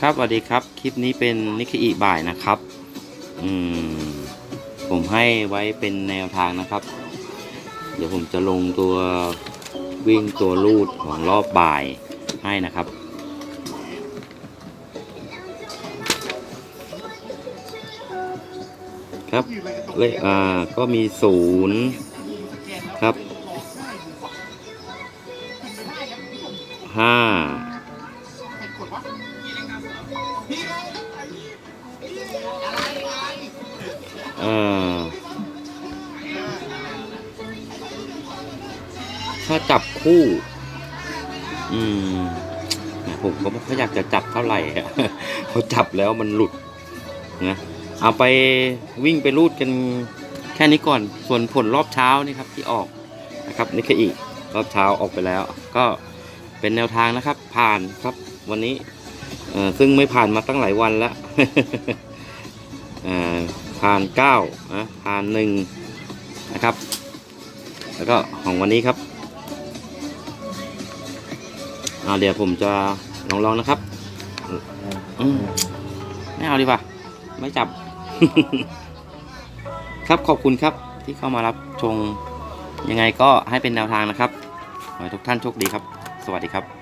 ครับสวัสดีครับคลิปนี้เป็นนิคอิบ่ายนะครับอืมผมให้ไว้เป็นแนวทางนะครับ เดี๋ยวผมจะลงตัววิ่งตัวลูดของรอบบ่ายให้นะครับ ครับเลขอ่าก็มีศูนย์ครับห้า ออถ้าจับคู่ อืมผมก็ไม่ค่อยอยากจะจับเท่าไหร่เพราจับแล้วมันหลุดนะเอาไปวิ่งไปรูดกันแค่นี้ก่อน ส่วนผลรอบเช้านี่ครับที่ออกนะครับนี่คืออีกรอบเช้าออกไปแล้ว ก็เป็นแนวทางนะครับ ผ่านครับวันนี้ ซึ่งไม่ผ่านมาตั้งหลายวันแล้วผ่านเก้านะผ่านหนึ่งนะครับ แล้วก็ของวันนี้ครับเเดี๋ยวผมจะลองลองนะครับมไม่เอาดีกว่า ไม่จับ ครับขอบคุณครับที่เข้ามารับชมยังไงก็ให้เป็นแนวทางนะครับขอให้ทุกท่านโชคดีครับ สวัสดีครับ